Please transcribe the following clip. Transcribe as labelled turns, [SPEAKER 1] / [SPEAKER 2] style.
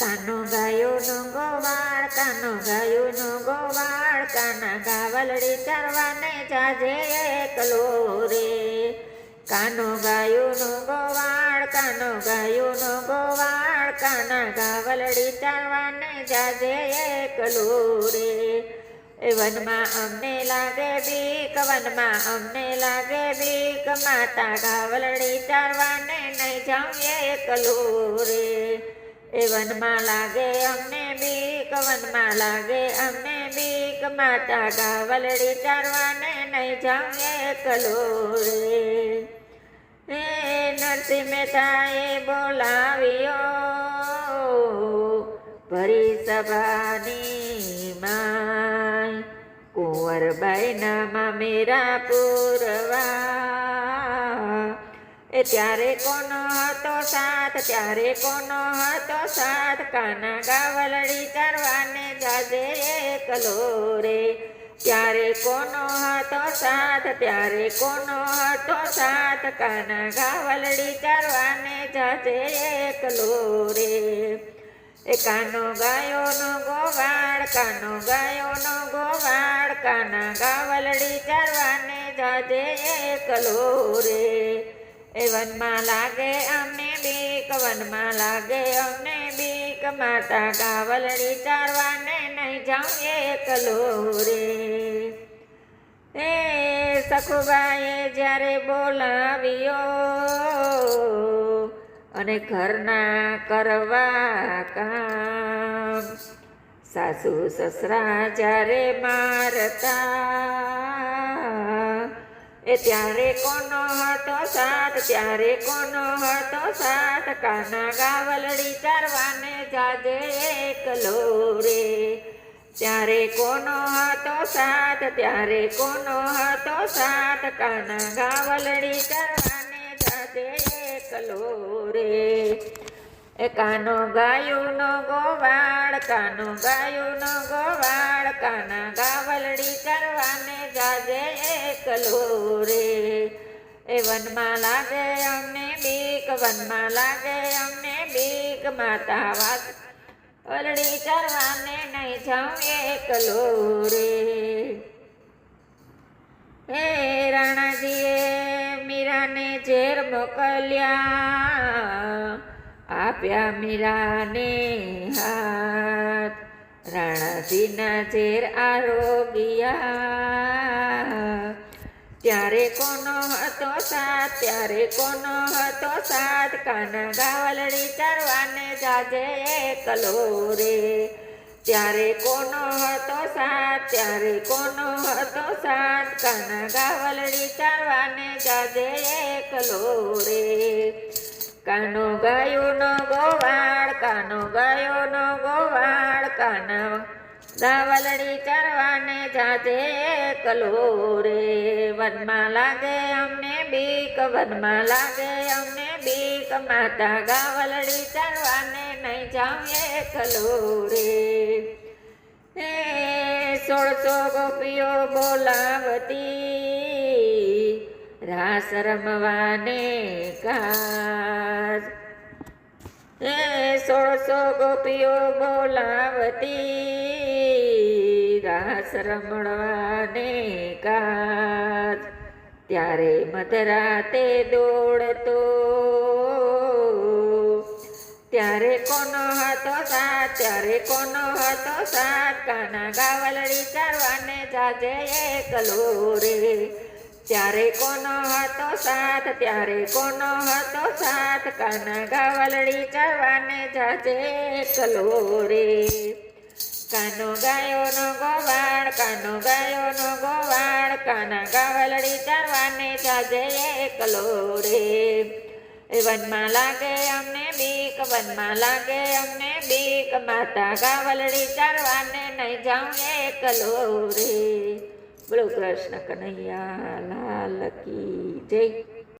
[SPEAKER 1] કાનો ગાયોનો ગોવાળ કાનો ગાયોનો ગોવાળ કાના ગાવલડી ચરવાને જાજે એકલો રે કાનો ગાયોનો ગોવાળ કાનો ગાયોનો ગોવાળ કાના ગાવલડી ચરવાને જાજે એકલો રે વનમાં અમને લાગે બીક, વનમાં અમને લાગે બીક, માતા ગાવલડી ચારવાને નહીં જાઉં એકલો રે એ વનમાં લાગે અમને બીક, વનમાં લાગે અમને બીક. માતા ગાવલડી ચારવાને નહીં જાઉં એકલો રે હે નરસિંહ મહેતાએ બોલાવ્યો, ભરી સભાની માય કુંવરબાઈના નામાં મેરા પૂરવા એ ત્યારે કોનો હતો સાથ? ત્યારે કોનો હતો સાથ? કાના ગાવલડી કરવાને જાજે એકલો રે. ત્યારે કોનો હતો સાથ? ત્યારે કોનો હતો સાથ? કાના ગાવલડી કરવાને જાજે એકલો રે. એ કાનો ગાયોનો ગોવાળ, કાનો ગાયોનો ગોવાળ, કાના ગાવલડી ચારવાને જાજે એકલો રે. એ વનમાં લાગે અમને બીક, વનમાં લાગે અમને બીક. માતા કાવલડી ચારવાને નહીં જાઉં એકલો રે. એ સખુબાએ જ્યારે બોલાવ્યો અને ઘરના કરવા કામ, સાસુ સસરા જ્યારે મારતા એ ત્યારે કોનો હતો સાથ ત્યારે કોનો હતો સાથ કાના ગાવલડી ચારવાને જાજે એકલો રે. ત્યારે કોનો હતો સાથ ત્યારે કોનો હતો સાથ કાના ગાવલડી ચારવાને જાજે એકલો રે. એ કાનો ગાયું નો ગોવાળ, કાનો ગાયું નો ગોવાળ, કાના ગાવલડી વનમાં લાગે, અમને બીક વનમાં લાગે, અમને બીક માતા વાત વલડી ચરવાને નહીં જાઉં એકલો રે. હે રાણાજીએ મીરાને ઝેર મોકલ્યા, આપ્યા મીરાને હાથ. રાણાજીના ઝેર આરોગ્યા. ત્યારે કોનો હતો સાથ? ત્યારે કોનો હતો સાથ? કાના ગાવલડી ચરવાને જાજે એકલો રે. ત્યારે કોનો હતો સાથ? ત્યારે કોનો હતો સાથ? કાના ગાવલડી ચરવાને જાજે એકલો રે. કાનો કાનો ગાયોનો ગોવાળ, કાનો ગાવલડી ચરવાને જાજે એકલો રે. વનમાં લાગે અમને બીક, વનમાં લાગે અમને બીક. માતા ગાવલડી ચરવાને નહીં જાઉં એકલો રે. હે સોળસો ગોપીઓ બોલાવતી, રાસ રમવાને કાજ સોળસો ગોપીઓ બોલાવતી રાસ રમણવાને કાચ ત્યારે મધરાતે દોડતો. ત્યારે કોનો હતો સાથ? ત્યારે કોનો હતો સાથ? કાના ગાવલડી ચારવાને જાજે એકલો રે. ત્યારે કોનો હતો સાથ? ત્યારે કોનો હતો સાથ? કાના ગાવલડી ચારવાને જાજે એકલો રે. કાનો ગાયોનો ગોવાળ, કાનો ગાયોનો ગોવાળ, કાના ગાવલડી ચારવાને જાજે એકલો રે. એ વનમાં લાગે અમને બીક, વનમાં લાગે અમને બીક, માતા ગાવલડી ચારવાને નહીં જાઉં એકલો રે. બોલો કૃષ્ણ કનૈયા, લાલ કી જય.